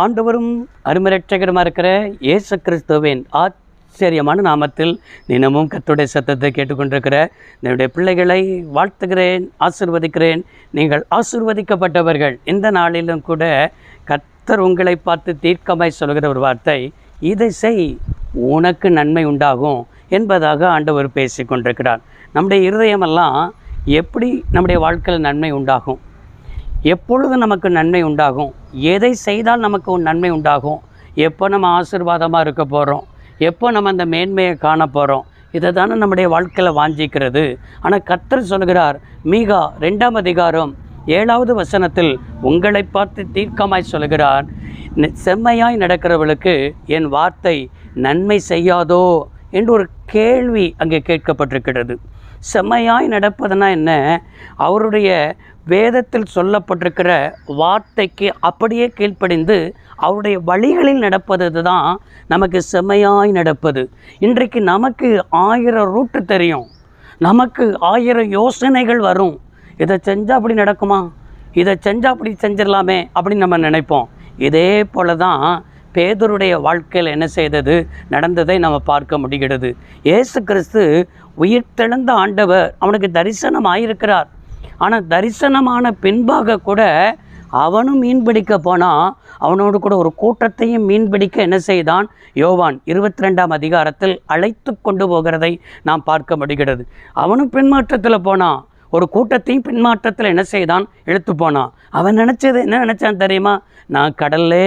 ஆண்டவரும் அருமரட்சகருமாக இருக்கிற இயேசு கிறிஸ்துவின் ஆச்சரியமான நாமத்தில் தினமும் கத்துடைய சத்தத்தை கேட்டுக்கொண்டிருக்கிற என்னுடைய பிள்ளைகளை வாழ்த்துகிறேன் ஆசிர்வதிக்கிறேன். நீங்கள் ஆசிர்வதிக்கப்பட்டவர்கள். இந்த நாளிலும் கூட கத்தர் உங்களை பார்த்து தீர்க்கமாய் சொல்கிற ஒரு வார்த்தை இதை செய் உனக்கு நன்மை உண்டாகும் என்பதாக ஆண்டவர் பேசி கொண்டிருக்கிறார் நம்முடைய இருதயமெல்லாம் எப்படி நம்முடைய வாழ்க்கையில் நன்மை உண்டாகும்? எப்பொழுது நமக்கு நன்மை உண்டாகும்? எதை செய்தால் நமக்கு ஒரு நன்மை உண்டாகும்? எப்போ நம்ம ஆசீர்வாதமாக இருக்க போகிறோம் எப்போ நம்ம அந்த மேன்மையை காண போகிறோம் இதை தானே நம்முடைய வாழ்க்கையில் வாஞ்சிக்கிறது. ஆனால் கத்தர் சொல்கிறார் மீகா ரெண்டாம் அதிகாரம் ஏழாவது வசனத்தில் உங்களை பார்த்து தீர்க்கமாய் சொல்கிறார் செம்மையாய் நடக்கிறவளுக்கு என் வார்த்தை நன்மை செய்யாதோ? என்று ஒரு கேள்வி அங்கே கேட்கப்பட்டிருக்கிறது. செம்மையாய் நடப்பதுனா என்ன? அவருடைய வேதத்தில் சொல்லப்பட்டிருக்கிற வார்த்தைக்கு அப்படியே கீழ்ப்படிந்து அவருடைய வழிகளில் நடப்பது தான் நமக்கு செம்மையாய் நடப்பது. இன்றைக்கு நமக்கு ஆயிரம் ரூட்டு தெரியும். நமக்கு ஆயிரம் யோசனைகள் வரும். இதை செஞ்சால் அப்படி நடக்குமா? இதை செஞ்சால் அப்படி செஞ்சிடலாமே அப்படின்னு நம்ம நினைப்போம். இதே போல தான் பேதருடைய வாழ்க்கையில் என்ன செய்தது? நடந்ததை நம்ம பார்க்க முடிகிறது. இயேசு கிறிஸ்து உயிர்த்தெழுந்த ஆண்டவர் அவனுக்கு தரிசனம் ஆயிருக்கிறார் ஆனால் தரிசனமான பின்பாக கூட அவனும் மீன் பிடிக்க போனால் அவனோடு கூட ஒரு கூட்டத்தையும் மீன் பிடிக்க என்ன செய்தான்? யோவான் இருபத்தி ரெண்டாம் அதிகாரத்தில் அழைத்து கொண்டு போகிறதை நாம் பார்க்க முடிகிறது. அவனும் பின்மாற்றத்தில் போனான் ஒரு கூட்டத்தையும் பின்மாற்றத்தில் என்ன செய்தான்? இழுத்து போனான் அவன் நினச்சது என்ன நினச்சான் தெரியுமா? நான் கடல்லே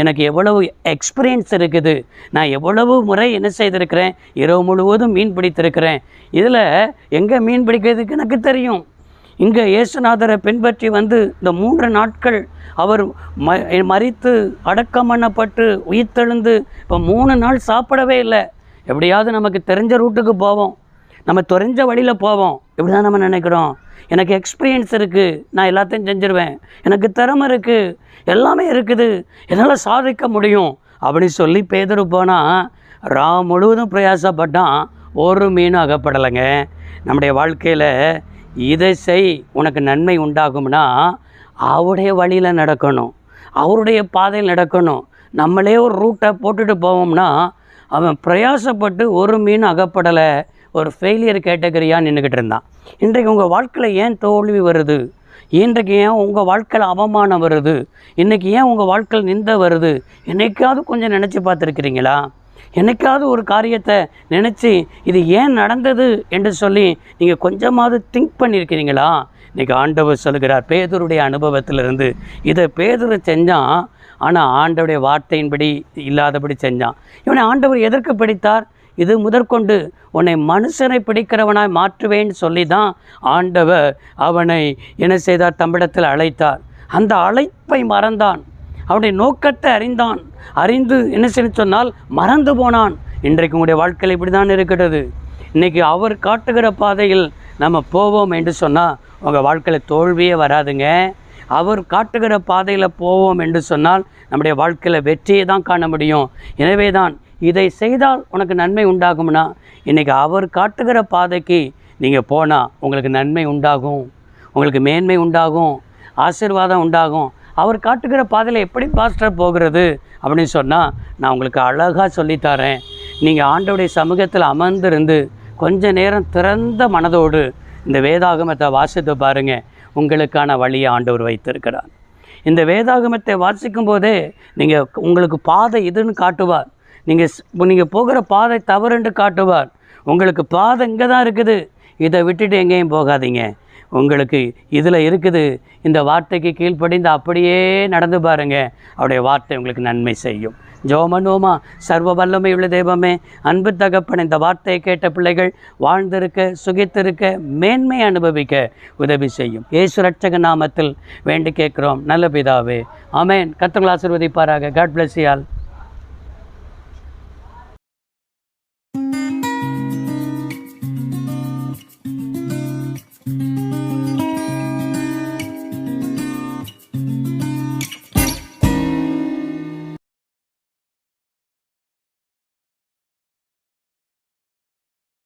எனக்கு எவ்வளவு எக்ஸ்பீரியன்ஸ் இருக்குது. நான் எவ்வளவு முறை என்ன செய்திருக்கிறேன்? இரவு முழுவதும் மீன் பிடித்திருக்கிறேன். இதில் எங்கே மீன் பிடிக்கிறதுக்கு எனக்கு தெரியும். இங்கே இயேசுநாதரை பின்பற்றி வந்து இந்த மூன்று நாட்கள் அவர் ம மறித்து அடக்கம் பண்ணப்பட்டு உயிர்த்தெழுந்து இப்போ மூணு நாள் சாப்பிடவே இல்லை. எப்படியாவது நமக்கு தெரிஞ்ச ரூட்டுக்கு போவோம். நம்ம தொலைஞ்ச வழியில் போவோம். இப்படி தான் நம்ம நினைக்கிறோம். எனக்கு எக்ஸ்பீரியன்ஸ் இருக்குது நான் எல்லாத்தையும் செஞ்சிருவேன். எனக்கு திறமை இருக்குது எல்லாமே இருக்குது. என்னால் சாதிக்க முடியும். அப்படின்னு சொல்லி பேதரு போனால் ரா முழுவதும் பிரயாசப்பட்டான். ஒரு மீனும் அகப்படலைங்க. நம்முடைய வாழ்க்கையில் இதை செய் உனக்கு நன்மை உண்டாகும்னா அவருடைய வழியில் நடக்கணும். அவருடைய பாதையில் நடக்கணும். நம்மளே ஒரு ரூட்டை போட்டுட்டு போவோம்னா அவன் பிரயாசப்பட்டு ஒரு மீன் அகப்படலை. ஒரு ஃபெயிலியர் கேட்டகரியாக நின்றுக்கிட்டு இருந்தான். இன்றைக்கு உங்கள் வாழ்க்கையில் ஏன் தோல்வி வருது? இன்றைக்கு ஏன் உங்கள் வாழ்க்கையில் அவமானம் வருது? இன்றைக்கி ஏன் உங்கள் வாழ்க்கையில் நிந்த வருது? என்னைக்காவது கொஞ்சம் நினச்சி பார்த்துருக்கிறீங்களா? என்னைக்காவது ஒரு காரியத்தை நினச்சி இது ஏன் நடந்தது என்று சொல்லி நீங்கள் கொஞ்சமாவது திங்க் பண்ணியிருக்கிறீங்களா? இன்றைக்கி ஆண்டவர் சொல்கிறார் பேதருடைய அனுபவத்திலிருந்து. இதை பேதுரு செஞ்சான் ஆனால் ஆண்டவுடைய வார்த்தையின்படி இல்லாதபடி செஞ்சான். இவனை ஆண்டவர் எதற்கு பிடித்தார்? இது முதற்கொண்டு உன்னை மனுஷனை பிடிக்கிறவனாய் மாற்றுவேன்னு சொல்லி தான் ஆண்டவர் அவனை என்ன செய்தார் தம்மிடத்தில் அழைத்தார். அந்த அழைப்பை மறந்தான். அவனுடைய நோக்கத்தை அறிந்தான். அறிந்து என்ன செய்ய சொன்னால் மறந்து போனான். இன்றைக்கு உங்களுடைய வாழ்க்கையில் இப்படி தான் இருக்கிறது. இன்றைக்கி அவர் காட்டுகிற பாதையில் நம்ம போவோம் என்று சொன்னால் உங்கள் வாழ்க்கையில் தோல்வியே வராதுங்க. அவர் காட்டுகிற பாதையில் போவோம் என்று சொன்னால் நம்முடைய வாழ்க்கையில் வெற்றியை தான் காண முடியும். எனவே தான் இதை செய்தால் உனக்கு நன்மை உண்டாகும்னா இன்றைக்கி அவர் காட்டுகிற பாதைக்கு நீங்கள் போனால் உங்களுக்கு நன்மை உண்டாகும். உங்களுக்கு மேன்மை உண்டாகும். ஆசீர்வாதம் உண்டாகும். அவர் காட்டுகிற பாதையில் எப்படி பாஸ்டர் போகிறது அப்படின்னு சொன்னால் நான் உங்களுக்கு அழகாக சொல்லித்தரேன் நீங்கள் ஆண்டோடைய சமூகத்தில் அமர்ந்திருந்து கொஞ்ச நேரம் திறந்த மனதோடு இந்த வேதாகமத்தை வாசித்து பாருங்கள் உங்களுக்கான வழியை ஆண்டவர் வைத்திருக்கிறார். இந்த வேதாகமத்தை வாசிக்கும் போதே நீங்கள் உங்களுக்கு பாதை இதுன்னு காட்டுவார். நீங்கள் நீங்கள் போகிற பாதை தவறுன்னு காட்டுவார். உங்களுக்கு பாதை இங்கே தான் இருக்குது. இதை விட்டுட்டு எங்கேயும் போகாதீங்க. உங்களுக்கு இதில் இருக்குது. இந்த வார்த்தைக்கு கீழ்ப்படிந்து அப்படியே நடந்து பாருங்க. அவருடைய வார்த்தை உங்களுக்கு நன்மை செய்யும். ஜோமனோமா சர்வ வல்லமை உள்ள தெய்வமே அன்பு தகப்பன் இந்த வார்த்தையை கேட்ட பிள்ளைகள் வாழ்ந்திருக்க சுகித்திருக்க மேன்மை அனுபவிக்க உதவி செய்யும். ஏசு ரட்சக நாமத்தில் வேண்டி கேட்குறோம். நல்ல பிதாவே. அமேன் கர்த்தர்கள் ஆசீர்வதிப்பாராக. காட் பிளஸ் யால்